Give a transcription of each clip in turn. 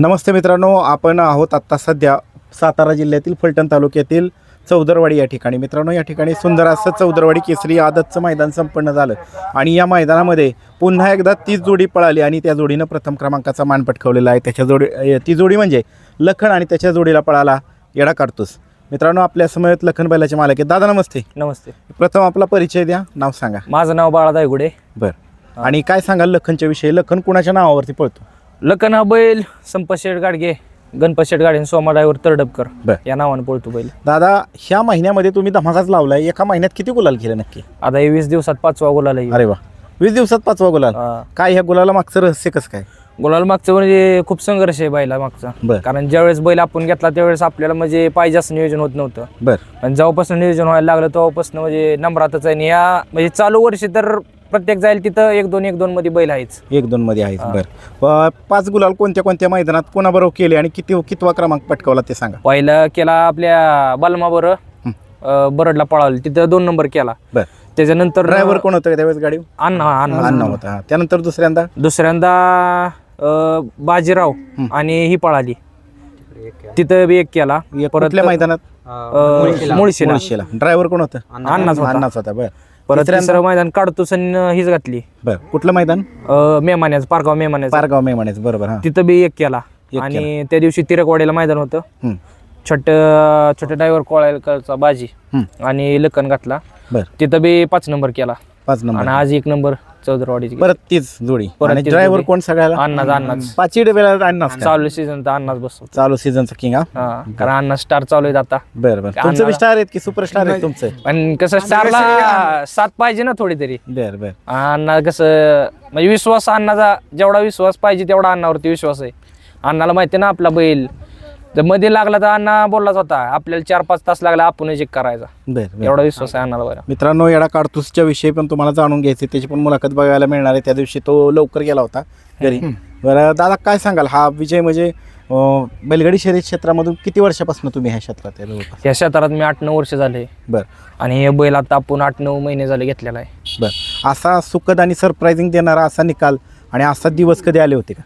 नमस्ते मित्रांनो आपण आहोत आत्ता सध्या सातारा जिल्ह्यातील फलटण तालुक्यातील चौदरवाडी या ठिकाणी. मित्रांनो या ठिकाणी सुंदर असं चौदरवाडी केसरी आदतचं मैदान संपन्न झालं आणि या मैदानामध्ये पुन्हा एकदा तीच जोडी पळाली आणि त्या जोडीनं प्रथम क्रमांकाचा मान पटकावलेला आहे. त्याच्या जोडी ती जोडी म्हणजे लखन आणि त्याच्या जोडीला पळाला येडा काढतोस मित्रांनो आपल्या समयात लखन बैलाचे मालक आहेत. दादा नमस्ते. नमस्ते. प्रथम आपला परिचय द्या नाव सांगा. माझं नाव बाळा दायगुडे बरं. आणि काय सांगाल लखनच्या विषयी? लखन कुणाच्या नावावरती पळतो? लखन हा बैल संपत शेठ गाडगे गणपत शेठ गाडगे सोमा ड्रायव्हर तरडपकर बर. या नावाने पळतो बैल. दादा ह्या महिन्यामध्ये तुम्ही धमाकाच लावलाय. एका महिन्यात किती गुलाल केलं नक्की? आता हे वीस दिवसात पाचवा गुलाल आहे. अरे वा. वीस दिवसात पाचवा गुलाल. हा. काय ह्या गुलाला मागचं रहस्य कसं काय? गुलाल मागचं म्हणजे खूप संघर्ष आहे बैला मागचा. बर. कारण ज्यावेळेस बैल आपण घेतला त्यावेळेस आपल्याला म्हणजे पाहिजे असं नियोजन होत नव्हतं. बर. आणि जेव्हापासून नियोजन व्हायला लागलं तेव्हापासून म्हणजे नंबरातच आहे. आणि या म्हणजे चालू वर्षी तर प्रत्येक जाईल तिथं एक दोन एक दोन मध्ये बैल आहेच. एक दोन मध्ये आहेत हा. बर. प- पाच गुलाल कोणत्या कोणत्या मैदानात कोणाबरोबर केले आणि किती कितवा क्रमांक पटकावला ते सांगा. पहिला केला आपल्या बालमा बरं हं. अं, बरडला पळावली तिथं दोन नंबर केला. बर. त्याच्यानंतर ड्रायव्हर कोण होतं त्यावेळेस गाडी अण्णा अण्णा. अण्णा होता हा. त्यानंतर दुसऱ्यांदा? दुसऱ्यांदा अं, बाजीराव हं. आणि ही पळाली. तिथं बी एक केला. एक कुठल्या मैदानात? मुळशीला. मुळशीला. ड्रायव्हर कोण होतं? अण्णाच होता. अण्णाच होता बर. परत तिसऱ्यांदा? तिसरं मैदान काढतोस आणि हीच घातली. बर कुठलं मैदान? अं, मेमान्याचं पारगाव मेमान्याचं. पारगाव मे म्हणायचं बरोबर हा. तिथं बी एक केला. एक आणि त्या दिवशी तिरकवाडीला मैदान होतं. छोट छोट्या ड्रायव्हर कोळायलकरचा बाजी. आणि लखन घातला. बर. तिथं बी पाच नंबर केला. पाच नंबर. आणि आज एक नंबर. चौदरवाडीची परत तीच जोडी. परत तीच ड्रायव्हर जोडी. कोण सगळ्याला? अण्णाच अण्णाच. पाचही डब्याला अण्णाच का? चालू सीझन तर अण्णाच बसतो. चालू सीझनचा किंग हा? हा कारण अण्णा स्टार चालू आहेत आता. बरं बरं. तुमचं बी स्टार आहेत की सुपरस्टार आहेत तुमचं? पण कसं स्टारला साथ पाहिजे ना थोडी तरी. बर बर. अण्णा कसं म्हणजे विश्वास अण्णाचा जेवढा विश्वास पाहिजे तेवढा अण्णावरती विश्वास आहे. अण्णाला माहिती आहे ना आपला बैल. जर मध्ये लागला तर अण्णा बोललाच होता आपल्याला चार पाच तास लागला आपण चेक करायचा. बर एवढा विश्वास आहे अण्णाला बरं. मित्रांनो येडा काडतूसच्या विषयी पण तुम्हाला जाणून घ्यायचे त्याची पण मुलाखत बघायला मिळणार आहे. त्या दिवशी तो लवकर गेला होता घरी. बरं दादा काय सांगाल? हा विजय म्हणजे बैलगाडी शर्यत क्षेत्रामधून किती वर्षापासून तुम्ही ह्या क्षेत्रात आहे? जवळपास. या क्षेत्रात मी आठ नऊ वर्ष झाले. बर. आणि हे बैल आता आपण आठ नऊ महिने झाले घेतलेला आहे. बर. असा सुखद आणि सरप्रायझिंग देणारा असा निकाल आणि असा दिवस कधी आले होते का?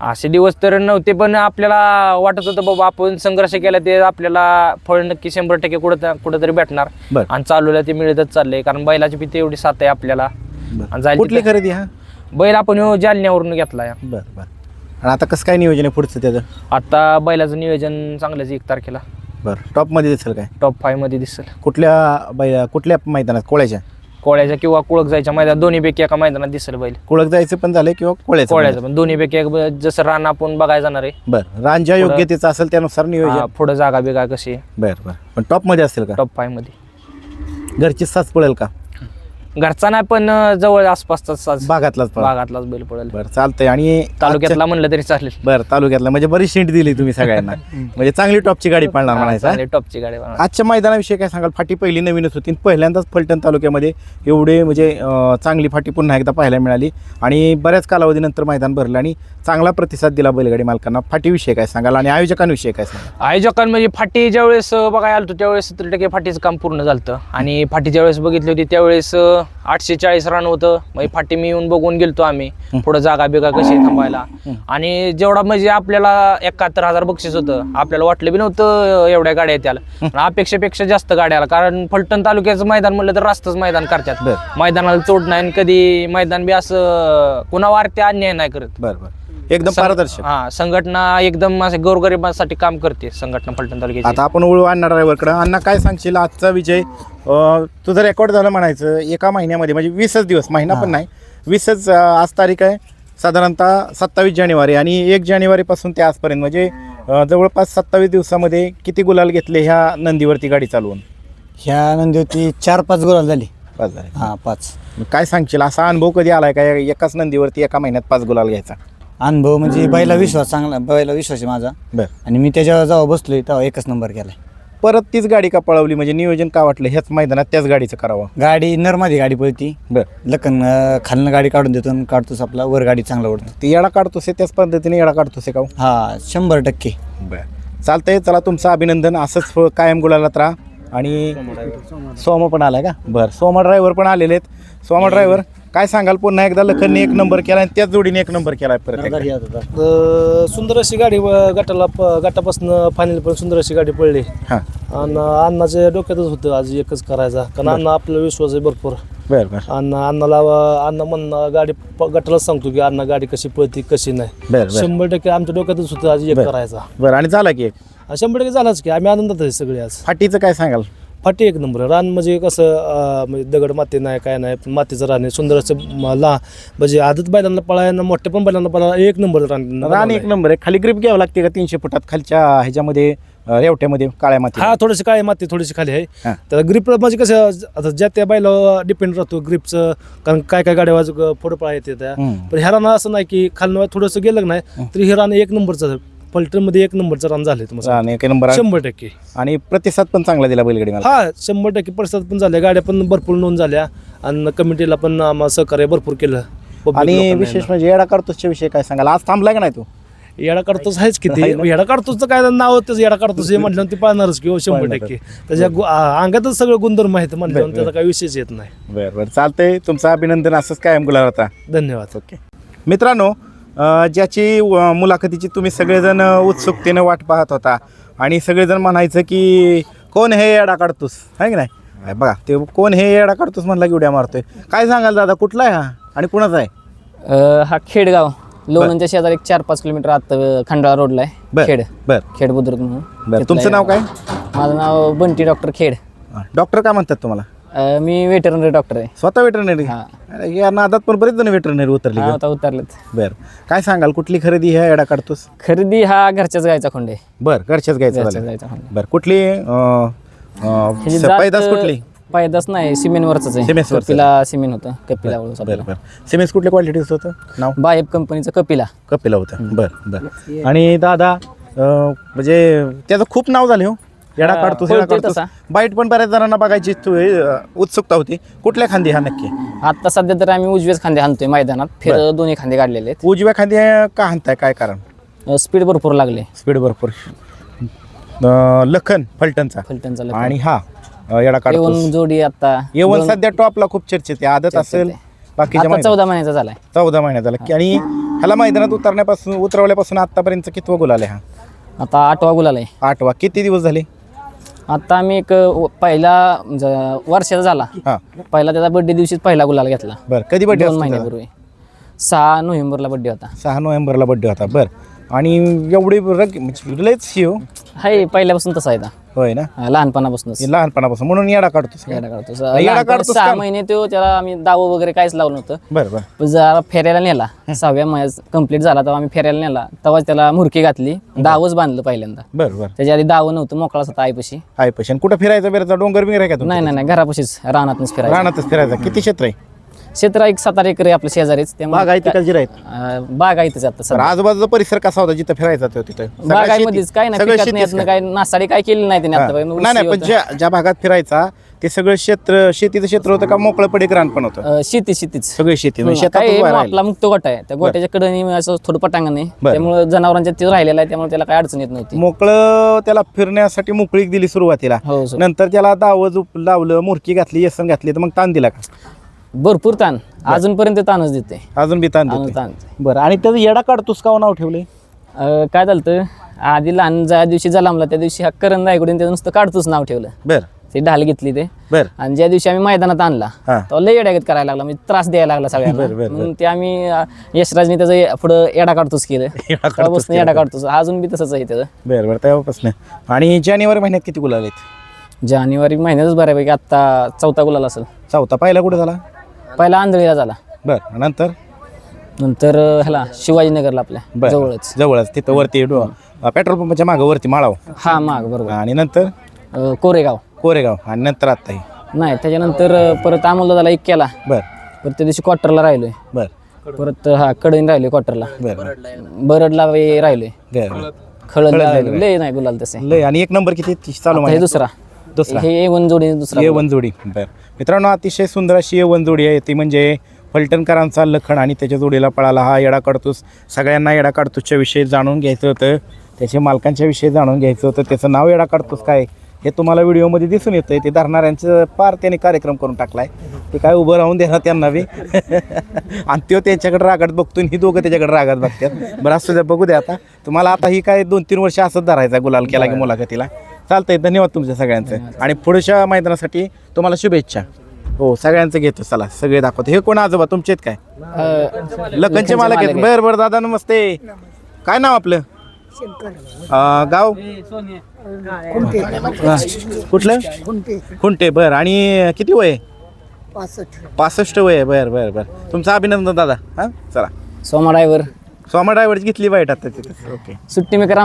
असे दिवस तर नव्हते पण आपल्याला वाटत होतं बाबा आपण संघर्ष केला ते आपल्याला फळ नक्की शंभर टक्के कुठं कुठंतरी भेटणार. बर. आणि चालूला ते मिळतच चाललंय कारण बैलाची भीती एवढी साथ आहे आपल्याला. आणि जायला कुठली तिथं- खरेदी हा? बैल आपण ह्यो जालन्यावरून घेतलाय बर बर. आणि आता कसं काय नियोजन आहे पुढचं त्याचं? आता बैलाचं नियोजन चांगलंच एक तारखेला. बरं. टॉपमध्ये दिसेल काय? टॉप फाईव्हमध्ये दिसेल. कुठल्या बै कुठल्या मैदानात? कोळ्याच्या? कोळ्याच्या किंवा कुळक जायच्या मैदानात दोन्हीपैकी एका मैदानात दिसेल बैल. कुळक जायचं पण झालं किंवा कोळ्याचं कोळ्याचं पण. दोन्हीपैकी एक ब- जसं रान आपण बघायला जाणार आहे. बरं. रांजा योग्यतेचं असेल त्यानुसार हा, नियोजन पुढं जागा बिगा कशी बरं बरं. पण टॉपमध्ये असेल का? टॉप फाईव्हमध्ये. घरची साच पडेल का? घरचा नाही पण जवळ आसपासचा भागातलाच भागातलाच बैल पडेल बरं चालतंय. आणि तालुक्यातला म्हणलं तरी चालेल. बरं तालुक्यातला. म्हणजे बरीच शिंट दिली तुम्ही सगळ्यांना. म्हणजे चांगली टॉपची गाडी पळणार म्हणायचं? चांगली टॉपची गाडी. आजच्या मैदानाविषयी काय सांगाल? फाटी पहिली नवीनच होती. पहिल्यांदाच फलटण तालुक्यामध्ये एवढे म्हणजे चांगली फाटी पुन्हा एकदा पाहायला मिळाली. आणि बऱ्याच कालावधीनंतर मैदान भरलं आणि चांगला प्रतिसाद दिला बैलगाडी मालकांना. फाटीविषयी काय सांगाल? आणि आयोजकांविषयी काय सांगाल? आयोजकां म्हणजे फाटी ज्यावेळेस बघायला आलतो त्यावेळेस सत्तर टक्के फाटीचं काम पूर्ण झालं आणि फाटी ज्यावेळेस बघितली होती त्यावेळेस आठशे चाळीस रन होतं म्हणजे फाटी मी येऊन बघून गेलतो आम्ही. पुढं जागा बिगा कशी थांबायला. आणि जेवढा म्हणजे आपल्याला एकाहत्तर हजार बक्षीस होतं. आपल्याला वाटलं बी नव्हतं एवढ्या गाड्या त्याला. पण अपेक्षेपेक्षा जास्त गाड्या आल्या. कारण फलटण तालुक्याचं मैदान म्हणलं तर रास्तच मैदान करतात. मैदानाला चोड नाही आणि कधी मैदान बी असं कुणावर ते अन्याय नाही करत. बरं. एकदम पारदर्शक. हा संघटना एकदम असे गोरगरिबांसाठी काम करते संघटना फलटण तालुक्याची. आता आपण वळू अण्णा ड्रायव्हरकडे अण्णा काय सांगशील? आजचा विजय अं, तुझं रेकॉर्ड झालं म्हणायचं एका महिन्यामध्ये म्हणजे वीसच दिवस महिना पण नाही. वीसच अं, आज तारीख आहे साधारणतः सत्तावीस जानेवारी आणि एक जानेवारीपासून ते आजपर्यंत. म्हणजे अं, जवळपास सत्तावीस दिवसामध्ये किती गुलाल घेतले ह्या नंदीवरती गाडी चालवून? ह्या नंदीवरती चार पाच गोळा झाली. पाच झाले. हां पाच. काय सांगशील? असा अनुभव कधी आलाय का? एकाच नंदीवरती एका महिन्यात पाच गुलाल घ्यायचा? अनुभव म्हणजे बैला विश्वास चांगला बैला विश्वास आहे माझा. बरं. आणि मी त्याच्यावर जेव्हा बसलोय तेव्हा एकच नंबर केलाय. परत तीच गाडी का पळवली? म्हणजे नियोजन का वाटलं? ह्याच मैदानात त्याच गाडीचं करावं. गाडी नरमादी गाडी पळती. बरं. लखन अं, खालनं गाडी काढून देतो आणि काढतोस आपला वर गाडी चांगला ओढतो. ती येडा काढतोस आहे, त्याच पद्धतीने येडा काढतोस आहे का हो? हा शंभर टक्के. बर. चालतंय चला तुमचं अभिनंदन असंच फ- कायम गुलालात राहा. आणि सोमा पण आलाय का? बरं सोमा ड्रायव्हर पण आलेले आहेत. सोमा ड्रायव्हर काय सांगाल पुन्हा एकदा लखनने एक नंबर केला आणि त्याच जोडीने एक नंबर केला परत एकदा. अ, सुंदर अशी गाडी गटाला प- गटापासून फायनल पण सुंदर अशी गाडी पडली. हां. आणि अण्णाच्या डोक्यातच होतं आज एकच करायचा. कारण अण्णा आपला विश्वास आहे भरपूर. बरं बरं. अण्णा अण्णाला अण्णा म्हणणं गाडी प- गटालाच सांगतो की अण्णा गाडी कशी पळते कशी नाही. बरं बरं. शंभर टक्के आमच्या डोक्यातच होतं आज एक बरं. करायचा. बरं आणि झाला की एक? आणि शंभर टक्के झालाच की आम्ही आनंदात आहे सगळे आज. फाटीचं काय सांगाल? फाटी एक नंबर. रान म्हणजे कसं अं, म्हणजे दगड माती नाही काय नाही पण मातीचं रान आहे. सुंदर असं म- ला म्हणजे आदत बैलांना पळायला मोठ्या पण बैलांना पळायला एक नंबर रान रान एक नंबर आहे. खाली ग्रिप घ्यावं लागते का तीनशे फुटात खालच्या ह्याच्यामध्ये अं, रेवट्यामध्ये काळ्या माती हा थोडीशी काळी माती थोडीशी खाली आहे. त्याला ग्रिप म्हणजे कसं आता ज्या त्या बैला डिपेंड राहतो ग्रिपचं कारण काय काय गाड्या वाज फोटो पळा येते त्या. हम्म. पण ह्या रान असं नाही की खालनं थोडंसं गेलं नाही तरी हे रान एक नंबरचं पलटनमध्ये एक नंबरचं रान झाले रान एक नंबर. शंभर टक्के. आणि प्रतिसाद पण चांगला दिला बैलगाडी मला हा शंभर टक्के प्रतिसाद पण झाल्या गाड्या पण भरपूर नोंद झाल्या. आणि कमिटीला पण आम्हाला सहकार्य भरपूर केलं. Public आणि लोकांना विशेष. म्हणजे येडा कार्तूसच्या विषयी काय सांगाल? आज थांबला का नाही तू? येडा काढतोच आहेच आहे किती? येडा काढतोच काय नाव त्याचं येडा काढतोच हे म्हटलं ते पाळणारच की हो शंभर. टक्के. त्याच्या गु- आ- अंगातच सगळं गुणधर्म आहेत म्हटलं त्याचा काही विशेष येत नाही. बरं बरं. चालतंय. तुमचं अभिनंदन असंच कायम गुलाल होता धन्यवाद. ओके. मित्रांनो ज्याची मुलाखतीची तुम्ही सगळेजण उत्सुकतेनं वाट पाहत होता. आणि सगळेजण म्हणायचं की कोण हे येडा काढतोस? आहे की नाही? बघा ते कोण हे येडा काढतोस म्हणला की उड्या मारतोय. काय सांगाल दादा कुठला आहे हा? आणि कुणाचा आहे? हा खेडगाव. लोणंदच्या शेजारी एक चार पाच किलोमीटर आत खंडाळा रोडला आहे. बर खेड. बर. खेड बुद्रुक म्हणून तुमचं. नाव काय? माझं नाव बंटी डॉक्टर खेड. डॉक्टर काय म्हणतात तुम्हाला? अ, मी वेटरनरी डॉक्टर आहे. स्वतः वेटरनरी हा. या नादात पण बरेच जण वेटरनरी उतरली हा आता उतरलेत. बर. काय सांगाल कुठली खरेदी ह्या येडा काढतोस? खरेदी हा घरच्याच गायचा खोंड. आहे बर घरच्याच घ्यायचं घरच्याच झालं. गायचा खोंड. बर कुठली अ, अ, ह्याची जात, पैदास कुठली? पैदास नाही सिमेंटवरच आहे. सिमेंटवरचं. कपिला सिमेंट होतं कपिला बर बर. सिमेंट कुठल्या क्वालिटीचं होतं? नाव? बायब कंपनीचं कपिला. कपिला होतं. बर बर. आणि दादा अं, म्हणजे त्याचं खूप नाव झाले हो. येडा हा, पळतोय काढतोस. तसा. बाईट पण बऱ्याच जणांना बघायची अं, उत्सुकता होती. कुठल्या खांदी हा नक्की? आता सध्या तर आम्ही उजवेच खांदे हाणतोय मैदानात. फिर दोन्ही खांदे काढलेले उजव्या खांदी का हाणताय? काय कारण? आहेत स्पीड भरपूर लागले. स्पीड भरपूर. अं, लखन फलटणचा. फलटणचा आणि हा अं, येडा येऊन जोडी आता येवन सध्या टॉपला खूप चर्चेत आहे. आदत असेल बाकीच्या आता चौदा महिन्याचा झालाय. चौदा महिन्यात झाला. की आणि ह्याला मैदानात उतरण्यापासून उतरवल्यापासून आतापर्यंत कितवं गोल आले हा? आता आठवा गुलाल आहे. आठवा. किती दिवस झाले? आता आम्ही एक व- पहिला ज- वर्षाचा झाला. हा. पहिला त्याचा बर्थडे दिवशीच पहिला गुलाल घेतला. बर कधी बड्डे दोन महिन्यापूर्वी. सहा नोव्हेंबरला बर्थडे होता. सहा नोव्हेंबरला बड्डे होता. बर. आणि एवढी रग म्हणजे लयच शी हो. हाय पहिल्यापासून तसा आहे आता. होय ना? हा, लहानपणापासूनच. हे लहानपणापासून म्हणून येडा काढतोस का? येडा काढतो. स- येडा लहानपणी काढतोस सहा? महिने तो त्याला आम्ही दावं वगैरे काहीच लावलं नव्हतं. बर बर. पण जरा फेऱ्याला नेला. सहाव्या महिन्यात कंप्लीट झाला तेव्हा आम्ही फेऱ्याला नेला. तेव्हा त्याला मुरकी घातली. दावच बांधलं पहिल्यांदा. बर बर. त्याच्या आधी दावं नव्हतं मोकळाच होता आईपाशी. आहे पैसे कुठं फिरायचं बिरायचं? डोंगर बिंगर आहे का नाही नाही नाही. घरापाशीच रानातच फिरायचं. रानातच फिरायचं. किती क्षेत्र आहे? क्षेत्र एक सात आठ एकर आहे आपल्या शेजारीच. बाग त्यामुळे अं, बाग आहे इथंच आता तर सध्या. आजूबाजूचा परिसर कसा होता जिथं फिरायचा तो तिथं? सगळा बाग आहे शेती- मध्येच काय नाही सगळं पिकात नाही शेतीच यातनं का? काय नासाडी काय केली नाही त्याने हा. आता नाही नाही पण ज्या ज्या भागात फिरायचा ते सगळं क्षेत्र शेतीचं क्षेत्र होतं का मोकळं पडीक रान पण होतं शेती शेतीच. सगळी शेती म्हणजे शेतातच काय उभा मग राहिला. आपला मुक्त गोठा आहे. त्या गोट्याच्या कडे असं थोडं पटांगण आहे. बरं. त्यामुळे जनावरांच्या तिथं राहिलेला आहे त्यामुळे त्याला काय अडचण येत नव्हती. मोकळं त्याला फिरण्यासाठी मोकळीक दिली सुरुवातीला. हो सर. नंतर त्याला दावं झुप लावलं मुरकी घातली येसन घातली तर मग ताण दिला का? भरपूर ताण. अजूनपर्यंत ताणच देते. अजून बी ताण अजून देते. ताण बरं. आणि त्याचं येडा काढतोस का हो नाव ठेवले अं, काय झालं आधी लहान ज्या दिवशी जलामला त्या दिवशी हा करण नायकडून त्याचं नुसतं काढतोच नाव ठेवलं. बर. ते ढाल घेतली ते. बर. आणि ज्या दिवशी आम्ही मैदानात आणला हा. तो लय येड्यागत करायला लागला. म्हणजे त्रास द्यायला लागला बरं, बरं, सगळ्यांना म्हणून ते आम्ही अं, यशराजने त्याचं पुढं येडा काढतोच केलं. काढतोस तेव्हापासून येडा काढतोच. अजून बी तसंच आहे त्याचं. बर बर. तेव्हापासून. आणि जानेवारी महिन्यात किती गुलाल आहेत? जानेवारी महिन्यातच बऱ्यापैकी आत्ता चौथा गुलाल असेल. चौथा. पहिला कुठे झाला? पहिला आंधळीला झाला. बर नंतर? नंतर अं, ह्याला शिवाजीनगरला आपल्या बर जवळच. जवळच तिथं वरती डो- पेट्रोल पंपाच्या मागं वरती माळाव. हा माग बरोबर. आणि नंतर? अं, कोरेगाव. कोरेगाव आणि नंतर आत्ताही. नाही त्याच्यानंतर अं, परत अमोलला झाला एक केला बर. परत त्या दिवशी क्वार्टरला राहिलोय. बर. परत हा कडईन राहिलोय क्वार्टरला. बर. बर. बरडला वे- राहिलोय. बर. राहिलोय. लय नाही गुलाल तसे. लय आणि एक नंबर किती ती चालू हे महिन्यात? दुसरा. दुसरा. हे वन जोडी दुसरा ये वनजोडी. बर. मित्रांनो अतिशय सुंदर अशी ये वनजोडी आहे. ती म्हणजे फलटणकरांचा लखन आणि त्याच्या जोडीला पळाला हा येडा काढतोस सगळ्यांना येडा काढतोसच्या विषयी जाणून घ्यायचं होतं. त्याच्या मालकांच्या विषयी जाणून घ्यायचं होतं. त्याचं नाव येडा काढतोस काय? हे तुम्हाला व्हिडिओमध्ये दिसून येतंय. ते धरणाऱ्यांचं पार त्यांनी कार्यक्रम करून टाकलाय. ते काय उभं राहून देणार त्यांना बी? आणि तो त्यांच्याकडे रागात बघतो ही दोघं त्याच्याकडे रागात बघतात. बरं असू द्या बघू द्या आता. तुम्हाला आता ही काय दोन तीन वर्ष असंच धरायचा गुलाल केला की मुलाखतीला. चालतंय धन्यवाद तुमच्या सगळ्यांचं. आणि पुढच्या मैदानासाठी तुम्हाला शुभेच्छा. हो सगळ्यांचं घेतो चला सगळे दाखवतो. हे कोण आजोबा तुमचे आहेत काय? लखनचे मालक आहेत. बरं बरं दादा नमस्ते. काय नाव आपलं? अं, गाव? हा. कुठलं? खुंटे बर. आणि किती वय आहे? पासष्ट. वय आहे. बर बर बर. तुमचं अभिनंदन दादा. हा चला. सोमा ड्रायव्हर सोमा ड्रायव्हरची घेतली वाईट आता तिथे. ओके. सुट्टी मेकर